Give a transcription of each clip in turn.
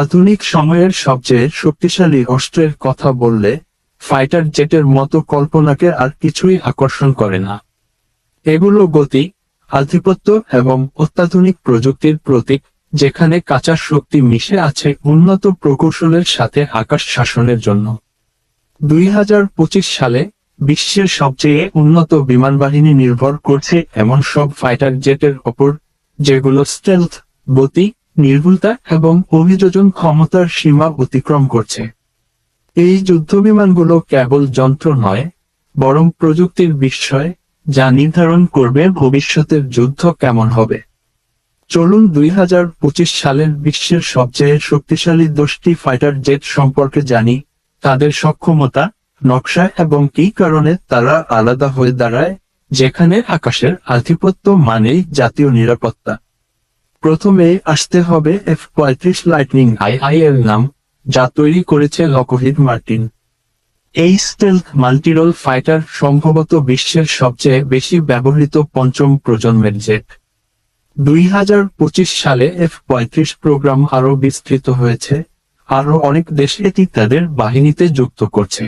আধুনিক সময়ের সবচেয়ে শক্তিশালী অস্ত্রের কথা বললে, ফাইটার জেটের মতো কল্পনাকে আর কিছুই আকর্ষণ করে না। এগুলো গতি, আধিপত্য এবং অত্যাধুনিক প্রযুক্তির প্রতীক, যেখানে কাঁচা শক্তি মিশে আছে উন্নত প্রকৌশলের সাথে আকাশ শাসনের জন্য। দুই হাজার পঁচিশ সালে বিশ্বের সবচেয়ে উন্নত বিমানবাহিনী নির্ভর করছে এমন সব ফাইটার জেটের ওপর, যেগুলো স্টেলথ গতি নির্ভুলতা এবং অভিযোজন ক্ষমতার সীমা অতিক্রম করছে। এই যুদ্ধবিমানগুলো কেবল যন্ত্র নয়, বরং প্রযুক্তির বিষয় যা নির্ধারণ করবে ভবিষ্যতের যুদ্ধ কেমন হবে। চলুন দুই হাজার পঁচিশ সালের বিশ্বের সবচেয়ে শক্তিশালী দশটি ফাইটার জেট সম্পর্কে জানি। তাদের সক্ষমতা, নকশা এবং কি কারণে তারা আলাদা হয়ে দাঁড়ায়, যেখানে আকাশের আধিপত্য মানেই জাতীয় নিরাপত্তা। প্রথমে আসতে হবে এফ পঁয়ত্রিশ লাইটনিং আই এর নাম, যা তৈরি করেছে লকহিড মার্টিন এই স্টেলথ মাল্টিরোল ফাইটার সম্ভবত বিশ্বের সবচেয়ে বেশি ব্যবহৃত পঞ্চম প্রজন্মের জেট দুই হাজার পঁচিশ সালে এফ পঁয়ত্রিশ প্রোগ্রাম আরও বিস্তৃত হয়েছে, আরও অনেক দেশ এটি তাদের বাহিনীতে যুক্ত করছে।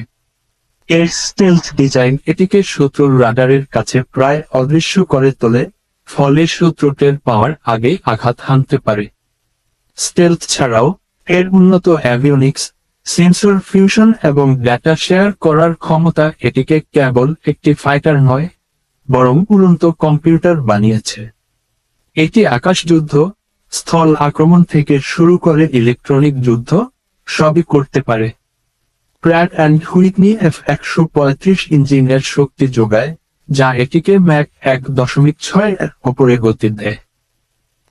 এর স্টেলথ ডিজাইন এটিকে শত্রুর রাডারের কাছে প্রায় অদৃশ্য করে তোলে ফলে শত্রুটের পাওয়ার আগে আঘাত হানতে পারে। স্টেলথ ছাড়াও, এর উন্নত অ্যাভিওনিক্স, সেন্সর ফিউশন এবং ডেটা শেয়ার করার ক্ষমতা এটিকে কেবল একটি ফাইটার নয়, বরং উড়ন্ত কম্পিউটার বানিয়েছে। এটি আকাশযুদ্ধ, স্থল আক্রমণ থেকে শুরু করে ইলেকট্রনিক যুদ্ধ, সবই করতে পারে। প্র্যাট অ্যান্ড হুইটনি এফ একশো পঁয়ত্রিশ ইঞ্জিনের শক্তি যোগায় যা এটিকে ম্যাক এক দশমিক ছয় ওপরে গতি দেয়।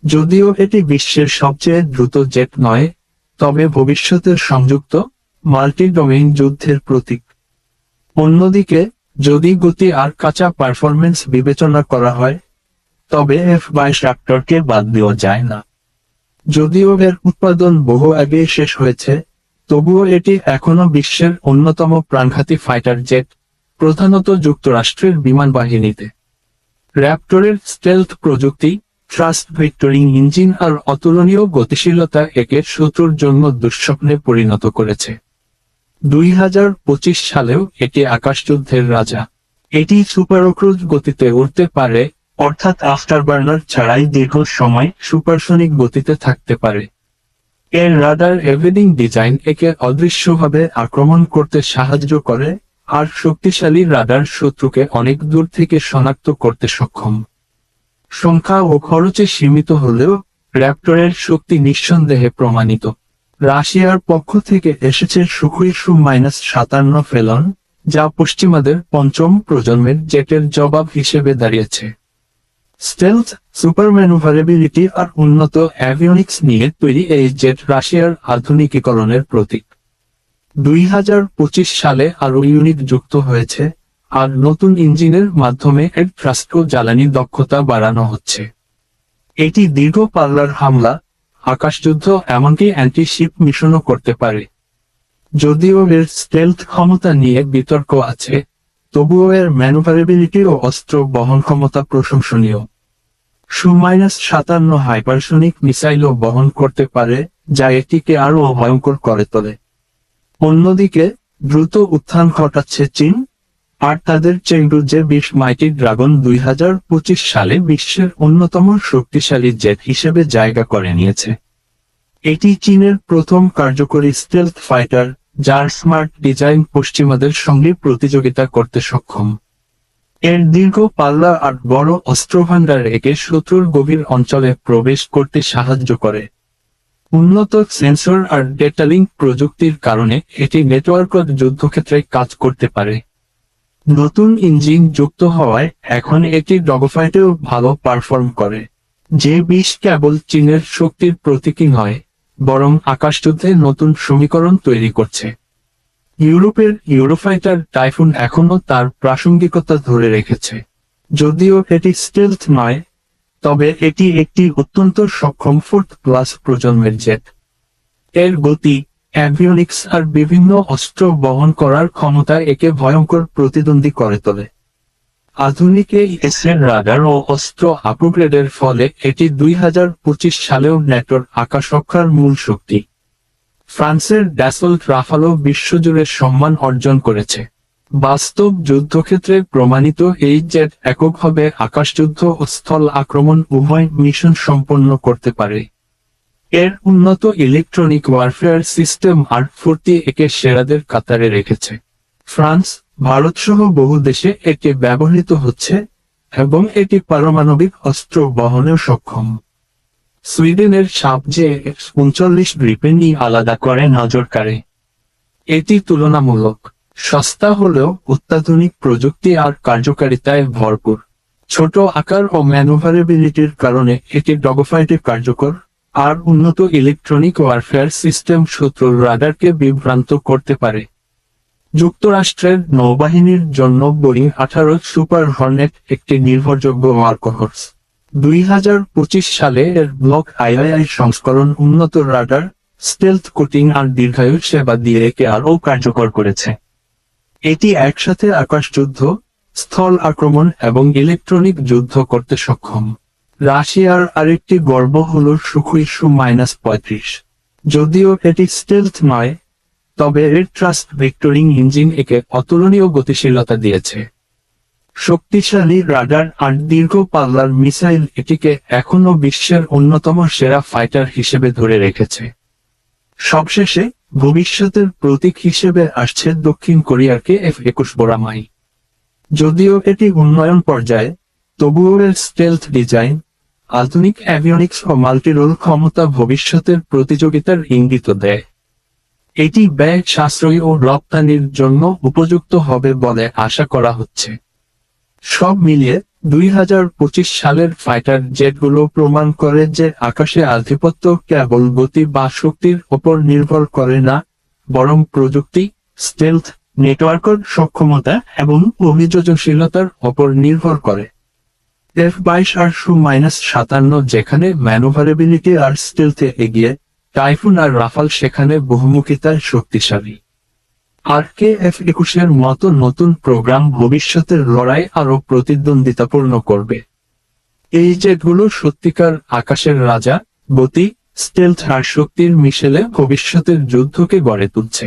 যদিও এটি বিশ্বের সবচেয়ে দ্রুত জেট নয়, তবে ভবিষ্যতের সংযুক্ত মাল্টি ডোমেইন যুদ্ধের প্রতীক। অন্যদিকে, যদি গতি আর কাঁচা পারফরমেন্স বিবেচনা করা হয়, তবে এফ বাইশ রাপ্টরকে বাদ দেওয়া যায় না। যদিও এর উৎপাদন বহু আগে শেষ হয়েছে, তবুও এটি এখনও বিশ্বের অন্যতম প্রাণঘাতী ফাইটার জেট। প্রধানত যুক্তরাষ্ট্রের বিমান বাহিনীতে। র্যাপটরের স্টেলথ প্রযুক্তি ট্রাস্ট ভিক্টরিং ইঞ্জিন আর অতুলনীয় গতিশীলতা একে শত্রুর জন্য দুঃস্বপ্নে পরিণত করেছে। দুই হাজার পঁচিশ সালেও এটি আকাশযুদ্ধের রাজা। এটি সুপারক্রুজ গতিতে উঠতে পারে, অর্থাৎ আফটারবার্নার ছাড়াই দীর্ঘ সময় সুপারসনিক গতিতে থাকতে পারে। এর রাডার এভেডিং ডিজাইন একে অদৃশ্যভাবে আক্রমণ করতে সাহায্য করে আর শক্তিশালী রাডার শত্রুকে অনেক দূর থেকে শনাক্ত করতে সক্ষম। সংখ্যা ও খরচে সীমিত হলেও, র্যাপটরের শক্তি নিঃসন্দেহে প্রমাণিত। রাশিয়ার পক্ষ থেকে এসেছে সুখুই সু মাইনাস সাতান্ন ফেলন, যা পশ্চিমাদের পঞ্চম প্রজন্মের জেটের জবাব হিসেবে দাঁড়িয়েছে। স্টেলথ সুপার ম্যানুভারেবিলিটি আর উন্নত অ্যাভিওনিক্স নিয়ে তৈরি এই জেট রাশিয়ার আধুনিকীকরণের প্রতীক। দুই হাজার পঁচিশ সালে আরও ইউনিট যুক্ত হয়েছে, আর নতুন ইঞ্জিনের মাধ্যমে এর ও জ্বালানি দক্ষতা বাড়ানো হচ্ছে। এটি দীর্ঘ পাল্লার হামলা, আকাশযুদ্ধ এমনকি অ্যান্টি শিপ মিশনও করতে পারে। যদিও এর স্টেলথ ক্ষমতা নিয়ে বিতর্ক আছে, তবুও এর ম্যানুভারেবিলিটি ও অস্ত্র বহন ক্ষমতা প্রশংসনীয়। সু মাইনাস সাতান্ন হাইপারসনিক মিসাইলও বহন করতে পারে, যা এটিকে আরও ভয়ঙ্কর করে তোলে। অন্যদিকে, দ্রুত উত্থান ঘটাচ্ছে চীন, আর তাদের চেংডুজে বিশ মাইটি ড্রাগন দুই হাজার পঁচিশ সালে বিশ্বের অন্যতম শক্তিশালী জেট হিসেবে জায়গা করে নিয়েছে। এটি চীনের প্রথম কার্যকরী স্টেলথ ফাইটার যার স্মার্ট ডিজাইন পশ্চিমাদের সঙ্গে প্রতিযোগিতা করতে সক্ষম। এর দীর্ঘ পাল্লা আর বড় অস্ত্রভাণ্ডার একে শত্রুর গভীর অঞ্চলে প্রবেশ করতে সাহায্য করে। উন্নত সেন্সর আর ডেটা লিঙ্ক প্রযুক্তির কারণে এটি নেটওয়ার্ক যুদ্ধক্ষেত্রে কাজ করতে পারে। নতুন ইঞ্জিন যুক্ত হওয়ায় এখন এটি ডগফাইটেও ভালো পারফর্ম করে। যে বিষ কেবল চীনের শক্তির প্রতীকী নয়, বরং আকাশযুদ্ধে নতুন সমীকরণ তৈরি করছে। ইউরোপের ইউরোফাইটার টাইফুন এখনও তার প্রাসঙ্গিকতা ধরে রেখেছে। যদিও এটি স্টেলথ নয় তবে এটি একটি অত্যন্ত সক্ষম ফোর্থ ক্লাস প্রজন্মের জেট এর গতি অ্যাভিওনিক্স আর বিভিন্ন অস্ত্র বহন করার ক্ষমতা একে ভয়ঙ্কর প্রতিদ্বন্দ্বী করে তোলে। আধুনিক এই এসের রাডার ও অস্ত্র আপগ্রেডের ফলে এটি দুই হাজার পঁচিশ সালেও নেটোর আকাশ রক্ষার মূল শক্তি। ফ্রান্সের ড্যাসল্ট রাফালো বিশ্বজুড়ে সম্মান অর্জন করেছে। বাস্তব যুদ্ধক্ষেত্রে প্রমাণিত এই জেট এককভাবে আকাশযুদ্ধ ও স্থল আক্রমণ উভয় মিশন সম্পন্ন করতে পারে। এর উন্নত ইলেকট্রনিক ওয়ারফেয়ার সিস্টেম আর ফুর্তি একে সেরাদের কাতারে রেখেছে। ফ্রান্স ভারত সহ বহু দেশে এটি ব্যবহৃত হচ্ছে এবং এটি পারমাণবিক অস্ত্র বহনেও সক্ষম। সুইডেনের সাপ যে উনচল্লিশ গ্রিপেনই আলাদা করে নজর কাড়ে, এটি তুলনামূলক। সস্তা হলেও অত্যাধুনিক প্রযুক্তি আর কার্যকারিতায় ভরপুর। ছোট আকার ও ম্যানুভারেবিলিটির কারণে এটি ডগফাইটে কার্যকর, আর উন্নত ইলেকট্রনিক ওয়ারফেয়ার সিস্টেম শত্রুর রাডারকে বিভ্রান্ত করতে পারে। যুক্তরাষ্ট্রের নৌবাহিনীর জন্য বোয়িং আঠারো সুপার হর্নেট একটি নির্ভরযোগ্য ওয়ার্কহর্স দুই হাজার পঁচিশ সালে এর ব্লক আইআইআই সংস্করণ উন্নত রাডার, স্টেলথ কোটিং আর দীর্ঘায়ু সেবা দিয়ে একে আরও কার্যকর করেছে। এটি একসাথে আকাশ যুদ্ধ স্থল আক্রমণ এবং ইলেকট্রনিক যুদ্ধ করতে সক্ষম। রাশিয়ার আরেকটি গর্ব হল সুখুই মাইনাস পঁয়ত্রিশ। যদিও এটি স্টেলথ নয়, তবে এর ট্রাস্ট ভিক্টোরিং ইঞ্জিন একে অতুলনীয় গতিশীলতা দিয়েছে। শক্তিশালী রাডার আর দীর্ঘ পাল্লার মিসাইল এটিকে এখনও বিশ্বের অন্যতম সেরা ফাইটার হিসেবে ধরে রেখেছে। সবশেষে ভবিষ্যতের প্রতীক হিসেবে আসছে দক্ষিণ কোরিয়াকে এফ একুশ বোরামাই। যদিও এটি উন্নয়ন পর্যায়ে, তবুও এর স্টেলথ ডিজাইন আধুনিক অ্যাভিয়নিক্স ও মাল্টিরোল ক্ষমতা ভবিষ্যতের প্রতিযোগিতার ইঙ্গিত দেয়। এটি ব্যয়, সাশ্রয়ী ও রপ্তানির জন্য উপযুক্ত হবে বলে আশা করা হচ্ছে। সব মিলিয়ে দুই হাজার পঁচিশ সালের ফাইটার জেটগুলো প্রমাণ করে যে আকাশে আধিপত্য কেবল গতি বা শক্তির ওপর নির্ভর করে না, বরং প্রযুক্তি স্টেলথ নেটওয়ার্কের সক্ষমতা এবং অভিযোজনশীলতার ওপর নির্ভর করে। এফ বাইশ সু মাইনাস সাতান্ন যেখানে ম্যানোভারেবিলিটি আর স্টেলথে এগিয়ে টাইফুন আর রাফাল সেখানে বহুমুখিতায় শক্তিশালী। আর কে এফ একুশের মতো নতুন প্রোগ্রাম ভবিষ্যতের লড়াই আরও প্রতিদ্বন্দ্বিতাপূর্ণ করবে। এই জেটগুলো সত্যিকার আকাশের রাজা, গতি, স্টেলথ আর শক্তির মিশেলে ভবিষ্যতের যুদ্ধকে গড়ে তুলছে।